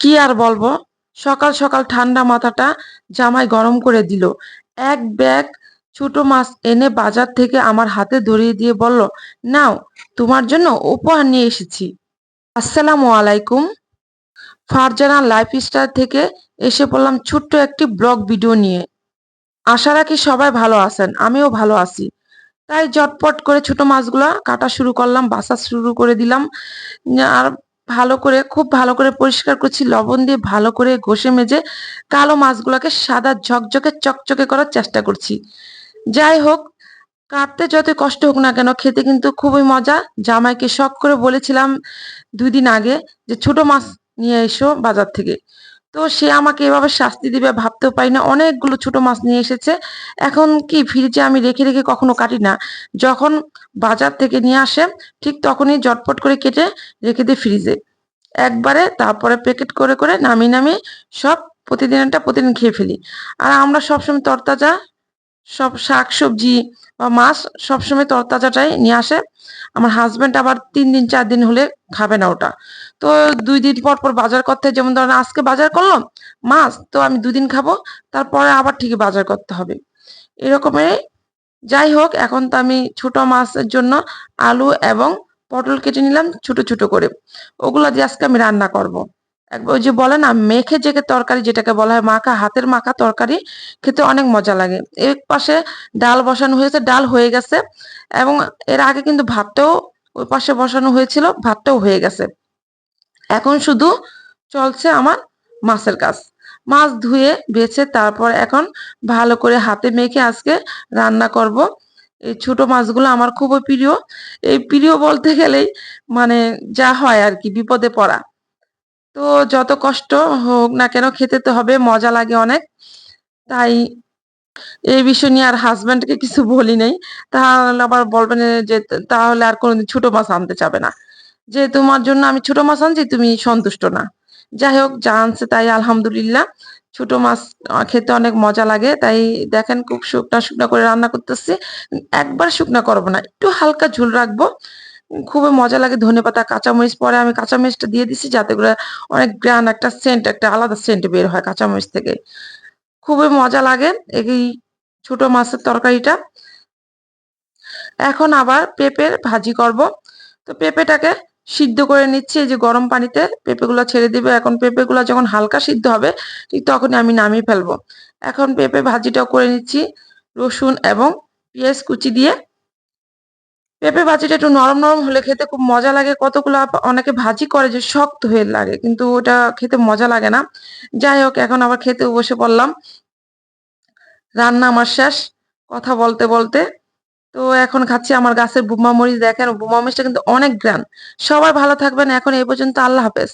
কি আর বলব? সকাল সকাল ঠান্ডা মাথাটা জামাই গরম করে দিল। এক ব্যাগ ছোট মাছ এনে বাজার থেকে আমার হাতে ধরিয়ে দিয়ে বলল, নাও, তোমার জন্য উপহার নিয়ে এসেছি। আসসালামু আলাইকুম। ফারজানা লাইফ স্টাইল থেকে এসে পড়লাম ছোট্ট একটি ব্লগ ভিডিও নিয়ে। আশা রাখি সবাই ভালো আছেন, আমিও ভালো আছি। তাই ঝটপট করে ছোট মাছগুলা কাটা শুরু করলাম বাসা শুরু করে দিলাম। আর ভালো করে, খুব ভালো করে পরিষ্কার করছি। লবণ দিয়ে ভালো করে ঘষে মেজে কালো মাছগুলোকে সাদা ঝকঝকে, চকচকে করার চেষ্টা করছি। যাই হোক, কাটতে যত কষ্ট হোক না কেন, খেতে কিন্তু খুবই মজা। জামাইকে শখ করে বলেছিলাম দুই দিন আগে যে ছোট মাছ নিয়ে এসো বাজার থেকে। তো সে আমাকে এভাবে শাস্তি দিবে ভাবতেও পারি না। অনেকগুলো ছোট মাছ নিয়ে এসেছে। এখন কি ফ্রিজে আমি রেখে রেখে কখনো কাটি না। যখন বাজার থেকে নিয়ে আসে, ঠিক তখনই জটপট করে কেটে রেখে দিই ফ্রিজে। একবারে তারপরে প্যাকেট করে করে নামিয়ে নামিয়ে সব প্রতিদিনটা প্রতিদিন খেয়ে ফেলি। আর আমরা সবসময় তরতাজা সব শাক, সবজি বা মাছ সবসময় তরতাজাটাই নিয়ে আসে। আমার হাজবেন্ড আবার তিন দিন, চার দিন হলে খাবে না ওটা। তো দুই দিন পর পর বাজার করতে যেমন ধরেন আজকে বাজার করলাম মাছ, তো আমি দুদিন খাব, তারপরে আবার ঠিকই বাজার করতে হবে। এরকমই যাই হোক, এখন তো আমি ছোট মাছের জন্য আলু এবং পটল কেটে নিলাম ছোট ছোট করে। ওগুলা দিয়ে আজকে আমি রান্না করব। ওই যে বলে না, মেখে জেকে তরকারি যেটাকে বলা হয় মাখা, হাতের মাখা তরকারি খেতে অনেক মজা লাগে। এক পাশে ডাল বসানো হয়েছে, ডাল হয়ে গেছে এবং এর আগে কিন্তু ভাতটাও ওই পাশে বসানো হয়েছিল, ভাতটাও হয়ে গেছে। এখন শুধু চলছে আমার মাছের কাজ। মাছ ধুয়ে, বেছে তারপর এখন ভালো করে হাতে মেখে আজকে রান্না করব। এই ছোট মাছগুলো আমার খুবই প্রিয়। এই প্রিয় বলতে গেলেই মানে যা হয় আর কি, বিপদে পড়া। তো যত কষ্ট হোক না কেন খেতে তো হবে, মজা লাগে অনেক। তাই এই বিষয় নিয়ে আর হাজব্যান্ডকে কিছু বলি নাই। তাহলে আবার বলবেন যে, তাহলে আর কোনোদিন ছোট মাছ আনতে চাবে না। যে তোমার জন্য আমি ছোট মাছ আনছি, তুমি সন্তুষ্ট না। যাই হোক, যা আনছে তাই আলহামদুলিল্লাহ। ছোট মাছ খেতে অনেক মজা লাগে। তাই দেখেন খুব শুকনা শুকনা করে রান্না করতেছি। একবার শুকনা করব না, একটু হালকা ঝোল রাখব। খুবই মজা লাগে ধনেপাতা কাঁচামরিচ পরে আমি কাঁচামরিচটা দিয়ে দিছি যাতে করে অনেক গ্রান, একটা সেন্ট একটা আলাদা সেন্ট বের হয় কাঁচামরিচ থেকে। খুবই মজা লাগে এই ছোট মাছের তরকারিটা। এখন আবার পেঁপের ভাজি করব। তো পেঁপেটাকে সিদ্ধ করে নিচ্ছি, এই যে গরম পানিতে পেঁপেগুলো ছেড়ে দিবে। এখন পেঁপেগুলো যখন হালকা সিদ্ধ হবে, ঠিক তখনই আমি নামিয়ে ফেলব। এখন পেঁপে ভাজিটাও করে নিচ্ছি, রসুন এবং পেঁয়াজ কুচি দিয়ে। পেঁপে ভাজিটা একটু নরম নরম হলে খেতে খুব মজা লাগে। কতগুলো অনেকে ভাজি করে যে শক্ত হয়ে লাগে, কিন্তু ওটা খেতে মজা লাগে না। যাই হোক, এখন আবার খেতে বসে পড়লাম। রান্না আমার শেষ, কথা বলতে বলতে। তো এখন খাচ্ছি আমার গাছের বুমা মরিচ। দেখেন, বুমা মরিচটা কিন্তু অনেক গ্রান। সবাই ভালো থাকবেন। এখন এই পর্যন্ত আল্লাহ হাফেজ।